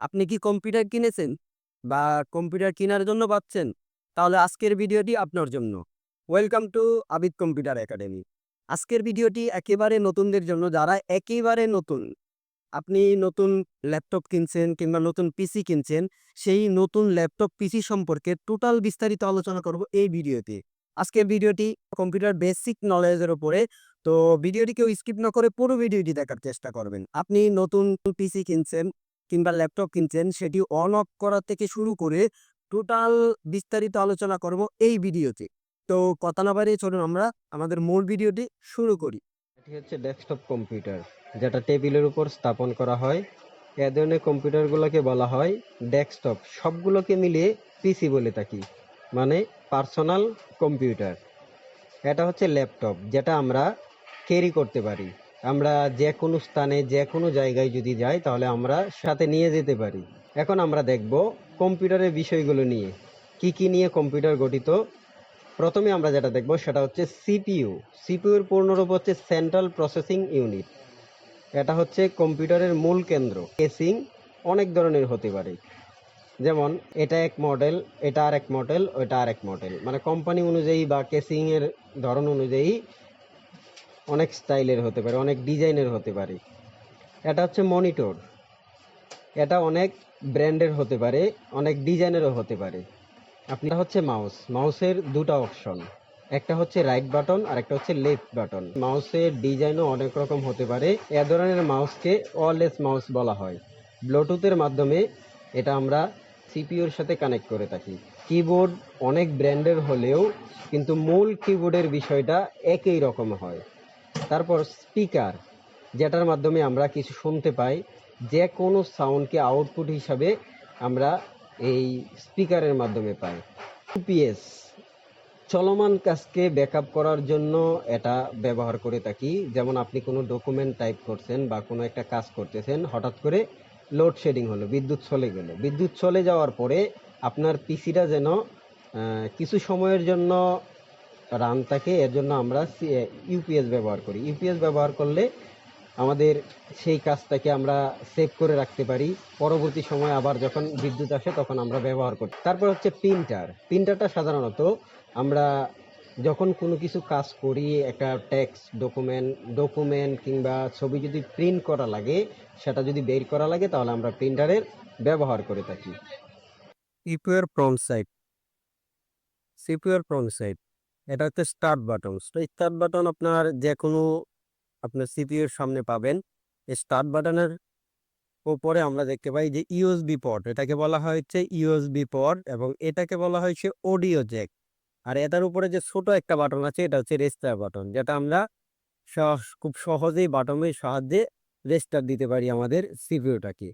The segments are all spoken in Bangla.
আপনি কি কম্পিউটার কিনেছেন? বা কম্পিউটার কেনার জন্য ভাবছেন? তাহলে আজকের ভিডিওটি আপনার জন্য। Welcome to Abid computer academy আজকের ভিডিওটি একেবারে নতুনদের জন্য। যারা একেবারে নতুন, আপনি নতুন ল্যাপটপ কিনছেন কিংবা নতুন পিসি কিনছেন, সেই নতুন ল্যাপটপ পিসি সম্পর্কে টোটাল বিস্তারিত আলোচনা করব এই ভিডিওতে। আজকের ভিডিওটি কম্পিউটার বেসিক নলেজের উপরে। তো ভিডিওটি কেউ স্কিপ না করে পুরো ভিডিওটি দেখার চেষ্টা করবেন। আপনি নতুন পিসি কিনছেন কিংবা ল্যাপটপ কিনছেন, সেটি অন অফ করা থেকে শুরু করে টোটাল বিস্তারিত আলোচনা করব এই ভিডিওতে। তো কথা না বাড়িয়ে চলুন আমরা আমাদের মূল ভিডিওটি শুরু করি। এটি হচ্ছে ডেস্কটপ কম্পিউটার যেটা টেবিলের উপর স্থাপন করা হয়। এ ধরনের কম্পিউটারগুলোকে বলা হয় ডেস্কটপ সবগুলোকে মিলিয়ে পিসি বলে থাকি মানে পার্সোনাল কম্পিউটার এটা হচ্ছে ল্যাপটপ, যেটা আমরা ক্যারি করতে পারি। আমরা যে কোনো স্থানে, যে কোনো জায়গায় যদি যাই, তাহলে আমরা সাথে নিয়ে যেতে পারি। এখন আমরা দেখব কম্পিউটারের বিষয়গুলো নিয়ে। কি কি নিয়ে কম্পিউটার গঠিত? প্রথমে আমরা যেটা দেখব সেটা হচ্ছে সিপিইউ। সিপিইউর পূর্ণরূপ হচ্ছে সেন্ট্রাল প্রসেসিং ইউনিট এটা হচ্ছে কম্পিউটারের মূল কেন্দ্র। কেসিং অনেক ধরনের হতে পারে। যেমন, এটা এক মডেল এটা আর এক মডেল ওটা আর এক মডেল মানে কোম্পানি অনুযায়ী বা কেসিং এর ধরন অনুযায়ী অনেক স্টাইলের হতে পারে, অনেক ডিজাইনের হতে পারে। এটা হচ্ছে মনিটর। এটা অনেক ব্র্যান্ডের হতে পারে, অনেক ডিজাইনেরও হতে পারে। আপনার হচ্ছে মাউস। মাউসের দুটো অপশন। একটা হচ্ছে রাইট বাটন আর একটা হচ্ছে লেফট বাটন। মাউসের ডিজাইনও অনেক রকম হতে পারে। এ ধরনের মাউসকে ওয়ারলেস মাউস বলা হয়। ব্লুটুথের মাধ্যমে এটা আমরা সিপিইউর সাথে কানেক্ট করে থাকি। কিবোর্ড অনেক ব্র্যান্ডের হলেও কিন্তু মূল কিবোর্ডের বিষয়টা একই রকম হয়। তারপর স্পিকার যেটার মাধ্যমে আমরা কিছু শুনতে পাই, যে কোনো সাউন্ডকে আউটপুট হিসাবে আমরা এই স্পিকারের মাধ্যমে পাই। ইউপিএস চলমান কাজকে ব্যাকআপ করার জন্য এটা ব্যবহার করে থাকি। যেমন আপনি কোনো ডকুমেন্ট টাইপ করছেন বা কোনো একটা কাজ করতেছেন, হঠাৎ করে লোডশেডিং হলো, বিদ্যুৎ চলে গেল। বিদ্যুৎ চলে যাওয়ার পরে আপনার পিসিটা যেন কিছু সময়ের জন্য রান থাকে এর জন্য আমরা ইউপিএস ব্যবহার করি। ইউপিএস ব্যবহার করলে আমাদের সেই কাজটাকে আমরা সেভ করে রাখতে পারি। পরবর্তী সময় আবার যখন বিদ্যুৎ আসে তখন আমরা ব্যবহার করি। তারপর হচ্ছে প্রিন্টার। প্রিন্টারটা সাধারণত আমরা যখন কোনো কিছু কাজ করি, একটা টেক্সট, ডকুমেন্ট ডকুমেন্ট কিংবা ছবি যদি প্রিন্ট করা লাগে, সেটা যদি বের করা লাগে, তাহলে আমরা প্রিন্টারের ব্যবহার করে থাকি। সিপিউর ফ্রন্ট সাইড সিপিউর ফ্রন্ট সাইড এটা হচ্ছে স্টার্ট বাটন স্টার্ট বাটন আপনার যে কোনো আপনার সিপিউর সামনে পাবেন। স্টার্ট বাটনের উপরে আমরা দেখতে পাই যে ইউএসবি পট এটাকে বলা হয়েছে ইউএসবি পট এবং এটাকে বলা হয়েছে অডিও জ্যাক আর এটার উপরে যে ছোট একটা বাটন আছে, এটা হচ্ছে রেজিস্টার বাটন যেটা আমরা খুব সহজেই বাটনের সাহায্যে রেজিস্টার দিতে পারি আমাদের সিপিউটাকে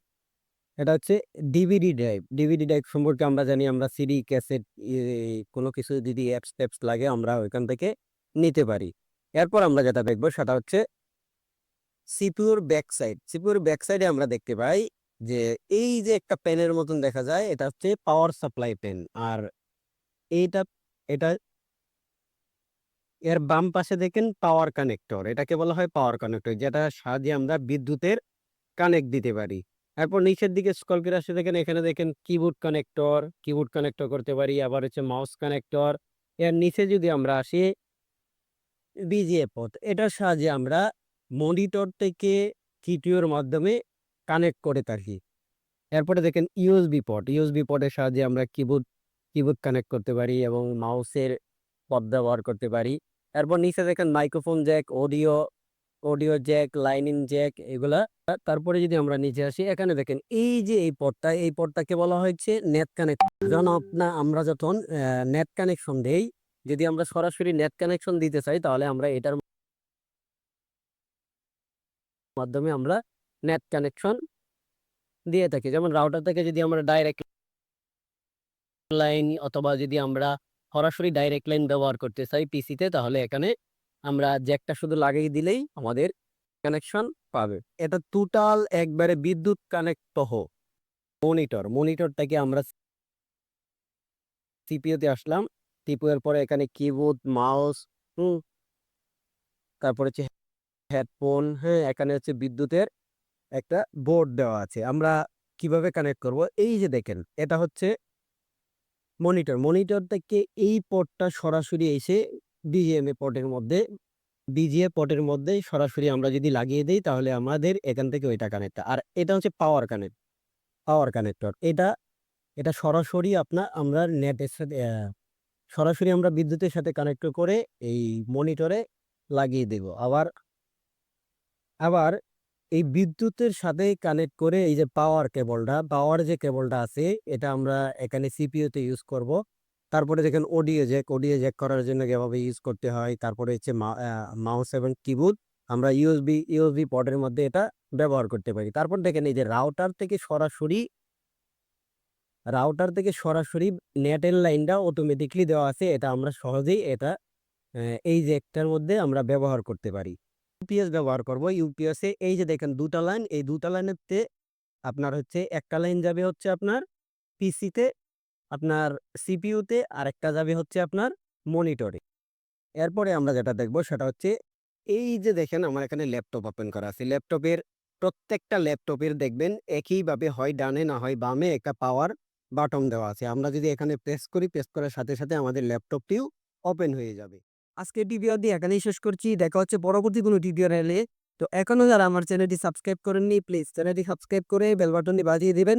এটা হচ্ছে ডিভিডি ড্রাইভ। ডিভিডি ড্রাইভ সম্পর্কে আমরা জানি, আমরা সিডি, ক্যাসেট কোনো কিছু যদি অ্যাপস ট্যাপস লাগে, আমরা ওইখান থেকে নিতে পারি। এরপর আমরা যেটা দেখব, সেটা হচ্ছে সিপিউর ব্যাক সাইড সিপিউর ব্যাক সাইডে আমরা দেখতে পাই যে, এই যে একটা পেনের মতন দেখা যায়, এটা হচ্ছে পাওয়ার সাপ্লাই পেন। আর এইটা, এটা এর বাম পাশে দেখেন পাওয়ার কানেক্টর। এটাকে বলা হয় পাওয়ার কানেক্টর, যেটা সাহায্যে আমরা বিদ্যুতের কানেক্ট দিতে পারি। এরপর নিচের দিকে স্ক্রল করে আসে, দেখেন এখানে দেখেন কিবোর্ড কানেক্টর কিবোর্ড কানেক্টর করতে পারি, আবার হচ্ছে মাউস কানেক্টর এর নিচে যদি আমরা আসি বিজিএ পথ, এটার সাহায্যে আমরা মনিটর থেকে কিটিওর মাধ্যমে কানেক্ট করে থাকি। এরপরে দেখেন ইউএসবি পট ইউএসবি পটের সাহায্যে আমরা কিবোর্ড কিবোর্ড কানেক্ট করতে পারি এবং মাউসের পদ ব্যবহার করতে পারি। এরপর নিচে দেখেন microphone jack audio audio jack line in jack এগুলা। তারপরে যদি আমরা নিচে আসি, এখানে দেখেন এই যে এই পথটা, এই পথটাকে বলা হয়েছে নেট কানেক্ট যখন আপনার আমরা যখন নেট কানেকশন দেই, যদি আমরা সরাসরি নেট কানেকশন দিতে চাই, তাহলে আমরা এটার মাধ্যমে আমরা নেট কানেকশন দিয়ে থাকি। যেমন রাউটার থেকে যদি আমরা ডাইরেক্ট লাইন অথবা যদি আমরা সরাসরি ডাইরেক্ট লাইন ব্যবহার করতে চাই পিসিতে তাহলে এখানে আমরা জ্যাকটা শুধু লাগিয়ে দিলেই আমাদের কানেকশন পাবে। এটা টোটাল একবারে বিদ্যুৎ কানেক্ট সহ মনিটর মনিটরটাকে আমরা সিপিইউতে আসলাম সিপিইউ এর পরে এখানে কিবোর্ড মাউস হুম, তারপরে হচ্ছে হেডফোন হ্যাঁ এখানে হচ্ছে বিদ্যুতের একটা বোর্ড দেওয়া আছে। আমরা কীভাবে কানেক্ট করব? এই যে দেখেন, এটা হচ্ছে মনিটর মনিটর থেকে এই পোর্টটা সরাসরি এসে বিজিএমএ পোর্টের মধ্যে বিজিএ পোর্টের মধ্যে সরাসরি আমরা যদি লাগিয়ে দিই, তাহলে আমাদের এখান থেকে ওইটা কানেক্ট আর এটা হচ্ছে পাওয়ার কানেক্ট পাওয়ার কানেক্টর এটা এটা সরাসরি আপনার আমরা নেটের সাথে সরাসরি আমরা বিদ্যুতের সাথে কানেক্ট করে এই মনিটরে লাগিয়ে দেব। আবার আবার এই বিদ্যুতের সাথে কানেক্ট করে এই যে পাওয়ার কেবলটা পাওয়ার যে কেবলটা আছে, এটা আমরা এখানে সিপিইউতে ইউজ করব। তারপরে দেখেন অডিও জ্যাক অডিও জ্যাক করার জন্য যেভাবে ইউজ করতে হয়? তারপরে হচ্ছে মাউস এবং কিবোর্ড আমরা ইউএসবি ইউএসবি পটের মধ্যে এটা ব্যবহার করতে পারি। তারপর দেখেন এই যে রাউটার থেকে সরাসরি রাউটার থেকে সরাসরি নেটের লাইনটা অটোমেটিকলি দেওয়া আছে। এটা আমরা সহজেই এটা এই যে একটার মধ্যে আমরা ব্যবহার করতে পারি। ইউপিএস ব্যবহার করব। ইউপিএস এই যে দেখেন দুটা লাইন এই দুটা লাইনেতে আপনার হচ্ছে একটা লাইন যাবে হচ্ছে আপনার পিসিতে আপনার সিপিইউতে আর একটা যাবে হচ্ছে আপনার মনিটরে এরপরে আমরা যেটা দেখব সেটা হচ্ছে, এই যে দেখেন আমার এখানে ল্যাপটপ ওপেন করা আছে। ল্যাপটপের প্রত্যেকটা ল্যাপটপের দেখবেন একইভাবে হয় ডানে না হয় বামে একটা পাওয়ার বাটন দেওয়া আছে। আমরা যদি এখানে প্রেস করি প্রেস করার সাথে সাথে আমাদের ল্যাপটপটিও ওপেন হয়ে যাবে। আজকে টিভিও দিয়ে এখানেই শেষ করছি। দেখা হচ্ছে পরবর্তী কোনো টিউটোরিয়ালে তো এখনও যারা আমার চ্যানেলটি সাবস্ক্রাইব করেননি প্লিজ চ্যানেলটি সাবস্ক্রাইব করে বেল বাটনটি বাজিয়ে দিবেন।